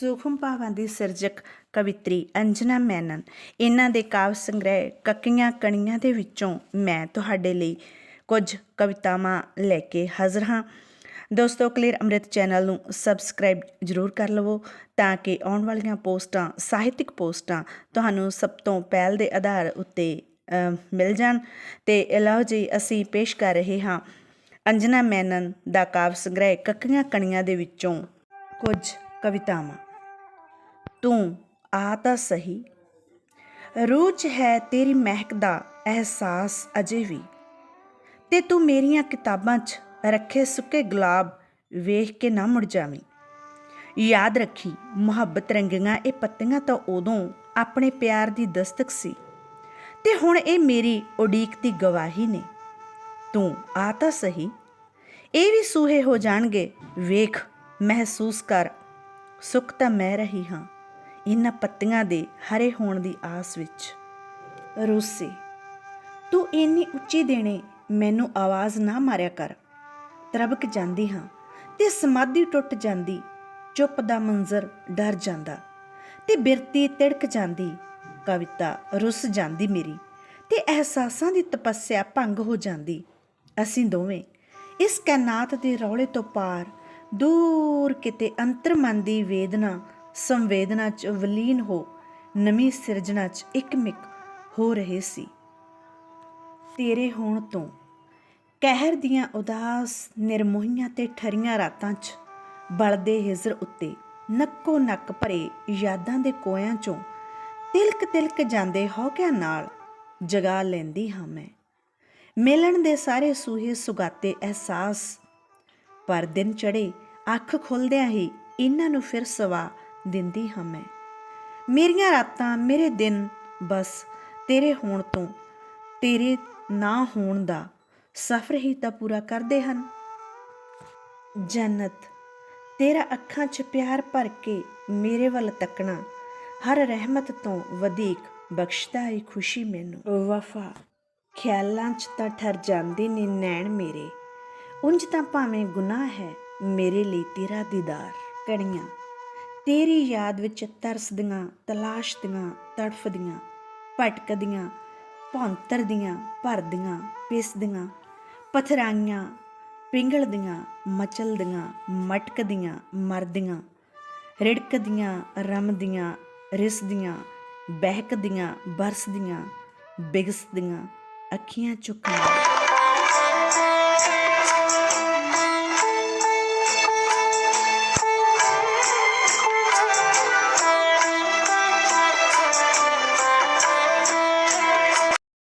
ਸੂਖਮ ਭਾਵਾਂ ਦੀ ਸਿਰਜਕ ਕਵਿਤਰੀ ਅੰਜਨਾ ਮੈਨਨ। ਇਹਨਾਂ ਦੇ ਕਾਵਿ ਸੰਗ੍ਰਹਿ ਕੱਕੀਆਂ ਕਣੀਆਂ ਦੇ ਵਿੱਚੋਂ ਮੈਂ ਤੁਹਾਡੇ ਲਈ ਕੁਝ ਕਵਿਤਾਵਾਂ ਲੈ ਕੇ ਹਾਜ਼ਰ ਹਾਂ। ਦੋਸਤੋ ਕਲੀਅਰ ਅੰਮ੍ਰਿਤ ਚੈਨਲ ਨੂੰ ਸਬਸਕ੍ਰਾਈਬ ਜ਼ਰੂਰ ਕਰ ਲਵੋ ਤਾਂ ਕਿ ਆਉਣ ਵਾਲੀਆਂ ਪੋਸਟਾਂ, ਸਾਹਿਤਿਕ ਪੋਸਟਾਂ ਤੁਹਾਨੂੰ ਸਭ ਤੋਂ ਪਹਿਲ ਦੇ ਆਧਾਰ ਉੱਤੇ ਮਿਲ ਜਾਣ। ਤੇ ਲਓ ਜੀ, ਅਸੀਂ ਪੇਸ਼ ਕਰ ਰਹੇ ਹਾਂ ਅੰਜਨਾ ਮੈਨਨ ਦਾ ਕਾਵਿ ਸੰਗ੍ਰਹਿ ਕੱਕੀਆਂ ਕਣੀਆਂ ਦੇ ਵਿੱਚੋਂ ਕੁਝ ਕਵਿਤਾਵਾਂ। ਤੂੰ ਆ ਤਾਂ ਸਹੀ। ਰੂਹ 'ਚ ਹੈ ਤੇਰੀ ਮਹਿਕ ਦਾ ਅਹਿਸਾਸ ਅਜੇ ਵੀ। ਤੇ ਤੂੰ ਮੇਰੀਆਂ ਕਿਤਾਬਾਂ 'ਚ ਰੱਖੇ ਸੁੱਕੇ ਗੁਲਾਬ ਵੇਖ ਕੇ ਨਾ ਮੁੜ ਜਾਵੀਂ। ਯਾਦ ਰੱਖੀ, ਮੁਹੱਬਤ ਰੰਗੀਆਂ ਇਹ ਪੱਤੀਆਂ ਤਾਂ ਉਦੋਂ ਆਪਣੇ ਪਿਆਰ ਦੀ ਦਸਤਕ ਸੀ। ਤੇ ਹੁਣ ਇਹ ਮੇਰੀ ਉਡੀਕ ਦੀ ਗਵਾਹੀ ਨੇ। ਤੂੰ ਆ ਤਾਂ ਸਹੀ। ਇਹ ਵੀ ਸੂਹੇ ਹੋ ਜਾਣਗੇ। ਵੇਖ, ਮਹਿਸੂਸ ਕਰ। ਸੁੱਖ ਤਾਂ ਮੈਂ ਰਹੀ ਹਾਂ। ਇਹਨਾਂ ਪੱਤੀਆਂ ਦੇ ਹਰੇ ਹੋਣ ਦੀ ਆਸ ਵਿੱਚ। ਰੂਸੀ ਤੂੰ ਇੰਨੀ ਉੱਚੀ ਦੇਣੇ ਮੈਨੂੰ ਆਵਾਜ਼ ਨਾ ਮਾਰਿਆ ਕਰ। ਤਰਬਕ ਜਾਂਦੀ ਹਾਂ ਤੇ ਸਮਾਧੀ ਟੁੱਟ ਜਾਂਦੀ। ਚੁੱਪ ਦਾ ਮੰਜ਼ਰ ਡਰ ਜਾਂਦਾ ਤੇ ਬਿਰਤੀ ਤਿੜਕ ਜਾਂਦੀ। ਕਵਿਤਾ, ਰੁੱਸ ਜਾਂਦੀ ਮੇਰੀ ਤੇ ਅਹਿਸਾਸਾਂ ਦੀ ਤਪੱਸਿਆ ਭੰਗ ਹੋ ਜਾਂਦੀ। ਅਸੀਂ ਦੋਵੇਂ ਇਸ ਕਾਇਨਾਤ ਦੇ ਰੌਲੇ ਤੋਂ ਪਾਰ ਦੂਰ ਕਿਤੇ ਅੰਤਰਮਨ ਦੀ ਵੇਦਨਾ ਸੰਵੇਦਨਾ ਚ ਵਲੀਨ ਹੋ, ਨਵੀਂ ਸਿਰਜਣਾ ਚ ਇਕਮਿਕ ਹੋ ਰਹੇ ਸੀ। ਤੇਰੇ ਹੋਣ ਤੋਂ ਕਹਿਰ ਦੀਆਂ ਉਦਾਸ ਨਿਰਮੋਹੀਆਂ ਤੇ ਠਰੀਆਂ ਰਾਤਾਂ 'ਚ ਬਲਦੇ ਹਿਜ਼ਰ ਉੱਤੇ ਨੱਕੋ ਨੱਕ ਭਰੇ ਯਾਦਾਂ ਦੇ ਕੋਇਆਂ 'ਚੋਂ ਤਿਲਕ ਤਿਲਕ ਜਾਂਦੇ ਹੌਕਿਆਂ ਨਾਲ ਜਗਾ ਲੈਂਦੀ ਹਾਂ ਮੈਂ। ਮਿਲਣ ਦੇ ਸਾਰੇ ਸੂਹੇ ਸੁਗਾਤੇ ਅਹਿਸਾਸ, ਪਰ ਦਿਨ ਚੜੇ ਅੱਖ ਖੁੱਲਦਿਆਂ ਹੀ ਇਹਨਾਂ ਨੂੰ ਫਿਰ ਸਵਾ ਦਿੰਦੀ ਹਾਂ ਮੈਂ। ਮੇਰੀਆਂ ਰਾਤਾਂ, ਮੇਰੇ ਦਿਨ ਬਸ ਤੇਰੇ ਹੋਣ ਤੋਂ, ਤੇਰੇ ਨਾ ਹੋਣ ਦਾ ਸਫ਼ਰ ਹੀ ਤਾਂ ਪੂਰਾ ਕਰਦੇ ਹਨ। ਜੰਨਤ, ਤੇਰਾ ਅੱਖਾਂ 'ਚ ਪਿਆਰ ਭਰ ਕੇ ਮੇਰੇ ਵੱਲ ਤੱਕਣਾ ਹਰ ਰਹਿਮਤ ਤੋਂ ਵਧੇਕ ਬਖਸ਼ਦਾ ਏ ਖੁਸ਼ੀ ਮੈਨੂੰ। ਵਫਾ, ਖਿਆਲਾਂ 'ਚ ਤਾਂ ਠਰ ਜਾਂਦੇ ਨੇ ਨੈਣ ਮੇਰੇ। ਉਂਝ ਤਾਂ ਭਾਵੇਂ ਗੁਨਾਹ ਹੈ ਮੇਰੇ ਲਈ ਤੇਰਾ ਦੀਦਾਰ। ਕਣੀਆਂ ਤੇਰੀ ਯਾਦ ਵਿੱਚ ਤਰਸਦੀਆਂ ਤਲਾਸ਼ਦੀਆਂ ਤੜਫਦੀਆਂ ਭਟਕਦੀਆਂ ਭੌਂਤਰਦੀਆਂ ਭਰਦੀਆਂ ਪਿਸਦੀਆਂ ਪਥਰਾਈਆਂ ਪਿੰਗਲਦੀਆਂ ਮਚਲਦੀਆਂ ਮਟਕਦੀਆਂ ਮਰਦੀਆਂ ਰਿੜਕਦੀਆਂ ਰਮਦੀਆਂ ਰਿਸਦੀਆਂ ਬਹਿਕਦੀਆਂ ਬਰਸਦੀਆਂ ਬਿਗਸਦੀਆਂ ਅੱਖੀਆਂ ਚੁੱਕਦੀਆਂ